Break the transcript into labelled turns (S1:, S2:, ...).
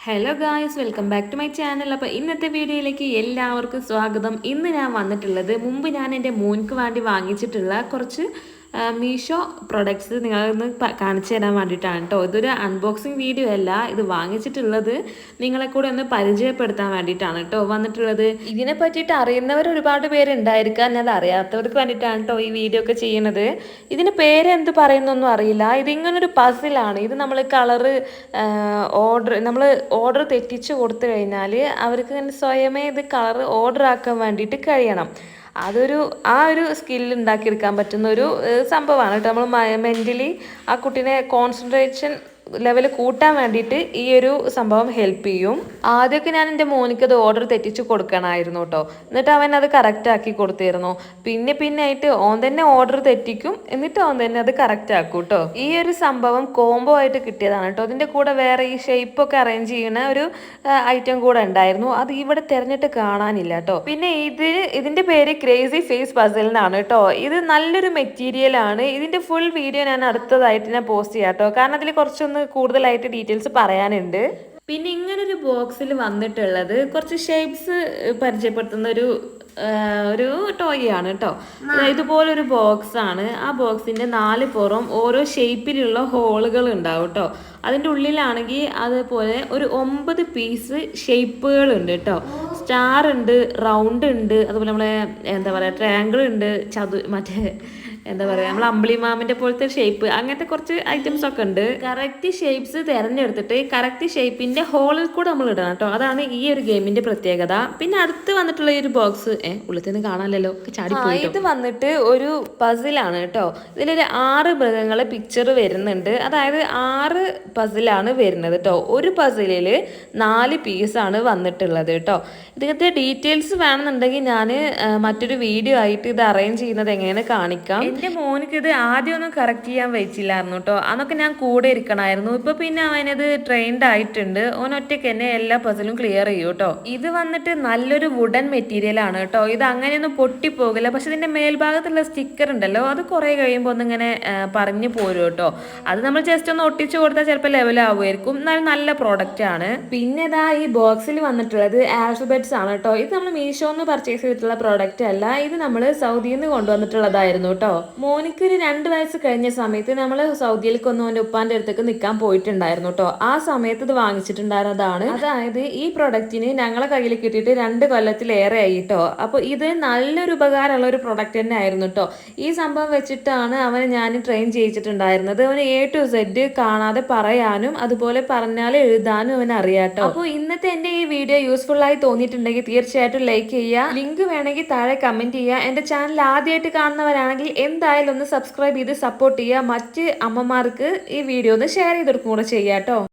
S1: Hello guys welcome back to my channel അപ്പോൾ ഇന്നത്തെ വീഡിയോയിലേക്ക് എല്ലാവർക്കും സ്വാഗതം. ഇന്ന് ഞാൻ വന്നിട്ടുള്ളത് മുമ്പ് ഞാൻ എന്റെ മോൻക്ക് വേണ്ടി വാങ്ങിച്ചിട്ടുള്ള കുറച്ച് മീഷോ പ്രൊഡക്ട്സ് നിങ്ങളൊന്ന് കാണിച്ചു തരാൻ വേണ്ടിയിട്ടാണ് കേട്ടോ ഇതൊരു അൺബോക്സിങ് വീഡിയോ അല്ല. ഇത് വാങ്ങിച്ചിട്ടുള്ളത് നിങ്ങളെ കൂടെ ഒന്ന് പരിചയപ്പെടുത്താൻ വേണ്ടിയിട്ടാണ് കേട്ടോ വന്നിട്ടുള്ളത്. ഇതിനെ പറ്റിയിട്ട് അറിയുന്നവർ ഒരുപാട് പേരുണ്ടായിരിക്കാം. ഞാൻ അറിയാത്തവർക്ക് വേണ്ടിയിട്ടാണ് കേട്ടോ ഈ വീഡിയോ ഒക്കെ ചെയ്യുന്നത്. ഇതിന് പേര് എന്ത് പറയുന്നൊന്നും അറിയില്ല. ഇതിങ്ങനൊരു പസിലാണ് ഇത് നമ്മൾ കളറ് ഓർഡർ നമ്മൾ ഓർഡർ തെറ്റിച്ച് കൊടുത്തു കഴിഞ്ഞാൽ അവർക്ക് സ്വയമേ ഇത് കളർ ഓർഡർ ആക്കാൻ വേണ്ടിയിട്ട് കഴിയണം. അതൊരു ആ ഒരു സ്കില്ല് ഉണ്ടാക്കിയെടുക്കാൻ പറ്റുന്ന ഒരു സംഭവമാണ് കേട്ടോ. നമ്മൾ മെന്റലി ആ കുട്ടീനെ കോൺസെൻട്രേഷൻ ലെവൽ കൂട്ടാൻ വേണ്ടിയിട്ട് ഈ ഒരു സംഭവം ഹെൽപ്പ് ചെയ്യും. ആദ്യമൊക്കെ ഞാൻ എന്റെ മോനിക്ക് അത് ഓർഡർ തെറ്റിച്ച് കൊടുക്കണമായിരുന്നു കേട്ടോ എന്നിട്ട് അവൻ അത് കറക്റ്റ് ആക്കി കൊടുത്തിരുന്നു. പിന്നെ പിന്നെ ആയിട്ട് ഓൻ തന്നെ ഓർഡർ തെറ്റിക്കും. എന്നിട്ട് ഓൻ തന്നെ അത് കറക്റ്റ് ആക്കും കേട്ടോ ഈ ഒരു സംഭവം കോംബോ ആയിട്ട് കിട്ടിയതാണ് കേട്ടോ അതിന്റെ കൂടെ വേറെ ഈ ഷേപ്പ് ഒക്കെ അറേഞ്ച് ചെയ്യുന്ന ഒരു ഐറ്റം കൂടെ ഉണ്ടായിരുന്നു. അത് ഇവിടെ തിരഞ്ഞിട്ട് കാണാനില്ല കേട്ടോ പിന്നെ ഇത് ഇതിന്റെ പേര് ക്രേസി ഫേസ് പസിൽ എന്നാണ് കേട്ടോ ഇത് നല്ലൊരു മെറ്റീരിയൽ ആണ്. ഇതിന്റെ ഫുൾ വീഡിയോ ഞാൻ അടുത്തതായിട്ട് ഞാൻ പോസ്റ്റ് ചെയ്യാം കേട്ടോ കാരണം അതിൽ കുറച്ചൊന്ന് കൂടുതലായിട്ട് ഡീറ്റെയിൽസ് പറയാനുണ്ട്. പിന്നെ ഇങ്ങനൊരു ബോക്സിൽ വന്നിട്ടുള്ളത് കുറച്ച് ഷേപ്സ് പരിചയപ്പെടുത്തുന്ന ഒരു ഒരു ടോയ് ആണ് കേട്ടോ ഇതുപോലൊരു ബോക്സ് ആണ്. ആ ബോക്സിന്റെ നാല് പുറം ഓരോ ഷേപ്പിലുള്ള ഹോളുകൾ ഉണ്ടാവും കേട്ടോ അതിന്റെ ഉള്ളിലാണെങ്കിൽ അതുപോലെ ഒരു ഒമ്പത് പീസ് ഷേപ്പുകൾ ഉണ്ട് കേട്ടോ സ്റ്റാർ ഉണ്ട് റൗണ്ട് ഉണ്ട് അതുപോലെ നമ്മളെ എന്താ പറയുക ട്രയാങ്കിൾ ഉണ്ട് ചതു മറ്റേ എന്താ പറയുക നമ്മൾ അമ്പിളിമാമിന്റെ പോലത്തെ ഷേപ്പ് അങ്ങനത്തെ കുറച്ച് ഐറ്റംസ് ഒക്കെ ഉണ്ട്. കറക്റ്റ് ഷേപ്സ് തിരഞ്ഞെടുത്തിട്ട് കറക്റ്റ് ഷേപ്പിന്റെ ഹോളിൽ കൂടെ നമ്മൾ ഇടണം കേട്ടോ. അതാണ് ഈ ഒരു ഗെയിമിന്റെ പ്രത്യേകത. പിന്നെ അടുത്ത് വന്നിട്ടുള്ള ഈ ഒരു ബോക്സ് ഏ ഉള്ളിൽ നിന്ന് കാണാനല്ലോ ചാടി ഇത് വന്നിട്ട് ഒരു പസിലാണ് കേട്ടോ. ഇതിലൊരു ആറ് മൃഗങ്ങളെ പിക്ചർ വരുന്നുണ്ട്. അതായത് ആറ് പസിലാണ് വരുന്നത് കേട്ടോ. ഒരു പസിലിൽ നാല് പീസ് ആണ് വന്നിട്ടുള്ളത് കേട്ടോ. ഇതിനകത്തെ ഡീറ്റെയിൽസ് വേണമെന്നുണ്ടെങ്കിൽ ഞാൻ മറ്റൊരു വീഡിയോ ആയിട്ട് ഇത് അറേഞ്ച് ചെയ്യുന്നത് എങ്ങനെയാണ് കാണിക്കാം. എന്റെ മോനിക്ക് ഇത് ആദ്യം ഒന്നും കറക്റ്റ് ചെയ്യാൻ വെച്ചില്ലായിരുന്നു കേട്ടോ അന്നൊക്കെ ഞാൻ കൂടെ ഇരിക്കണമായിരുന്നു ഇപ്പൊ പിന്നെ അവനത് ട്രെയിൻഡ് ആയിട്ടുണ്ട്. ഓൻ ഒറ്റയ്ക്ക് തന്നെ എല്ലാ പസിലും ക്ലിയർ ചെയ്യും കേട്ടോ ഇത് വന്നിട്ട് നല്ലൊരു വുഡൻ മെറ്റീരിയൽ ആണ് കേട്ടോ ഇത് അങ്ങനെയൊന്നും പൊട്ടിപ്പോകില്ല. പക്ഷെ ഇതിന്റെ മേൽഭാഗത്തുള്ള സ്റ്റിക്കർ ഉണ്ടല്ലോ. അത് കുറെ കഴിയുമ്പോൾ ഒന്നിങ്ങനെ പറഞ്ഞു പോരും കേട്ടോ അത് നമ്മൾ ജസ്റ്റ് ഒന്ന് ഒട്ടിച്ചു കൊടുത്താൽ ചിലപ്പോൾ ലെവലാവുമായിരിക്കും എന്നാലും നല്ല പ്രോഡക്റ്റ് ആണ്. പിന്നെ ഇതാ ഈ ബോക്സിൽ വന്നിട്ടുള്ളത് ആൽഫബെറ്റ്സ് ആണ് കേട്ടോ ഇത് നമ്മൾ മീഷോന്ന് പർച്ചേസ് ചെയ്തിട്ടുള്ള പ്രോഡക്റ്റ് അല്ല. ഇത് നമ്മൾ സൗദിയിൽ നിന്ന് കൊണ്ടുവന്നിട്ടുള്ളതായിരുന്നു കേട്ടോ മോനിക്ക് ഒരു രണ്ട് വയസ്സ് കഴിഞ്ഞ സമയത്ത് നമ്മൾ സൗദിയിലേക്ക് ഒന്ന് അവന്റെ ഉപ്പാന്റെ അടുത്തേക്ക് നിൽക്കാൻ പോയിട്ടുണ്ടായിരുന്നു കേട്ടോ ആ സമയത്ത് ഇത് വാങ്ങിച്ചിട്ടുണ്ടായിരുന്നതാണ്. അതായത് ഈ പ്രൊഡക്റ്റിന് ഞങ്ങളെ കയ്യിൽ കിട്ടിയിട്ട് രണ്ട് കൊല്ലത്തിലേറെ ആയി കേട്ടോ അപ്പോൾ ഇത് നല്ലൊരു ഉപകാരമുള്ള ഒരു പ്രൊഡക്റ്റ് തന്നെ ആയിരുന്നു കേട്ടോ ഈ സംഭവം വെച്ചിട്ടാണ് അവനെ ഞാൻ ട്രെയിൻ ചെയ്യിച്ചിട്ടുണ്ടായിരുന്നത്. അവന് എ ടു സെഡ് കാണാതെ പറയാനും അതുപോലെ പറഞ്ഞാൽ എഴുതാനും അവൻ അറിയാട്ടോ അപ്പോൾ ഇന്നത്തെ എന്റെ ഈ വീഡിയോ യൂസ്ഫുൾ ആയി തോന്നിയിട്ടുണ്ടെങ്കിൽ തീർച്ചയായിട്ടും ലൈക്ക് ചെയ്യുക. ലിങ്ക് വേണമെങ്കിൽ താഴെ കമന്റ് ചെയ്യുക. എന്റെ ചാനൽ ആദ്യമായിട്ട് കാണുന്നവരാണെങ്കിൽ എന്തായാലും ഒന്ന് സബ്സ്ക്രൈബ് ചെയ്ത് സപ്പോർട്ട് ചെയ്യുക. മറ്റ് അമ്മമാർക്ക് ഈ വീഡിയോ ഒന്ന് ഷെയർ ചെയ്തെടുക്കും കൂടെ ചെയ്യാം കേട്ടോ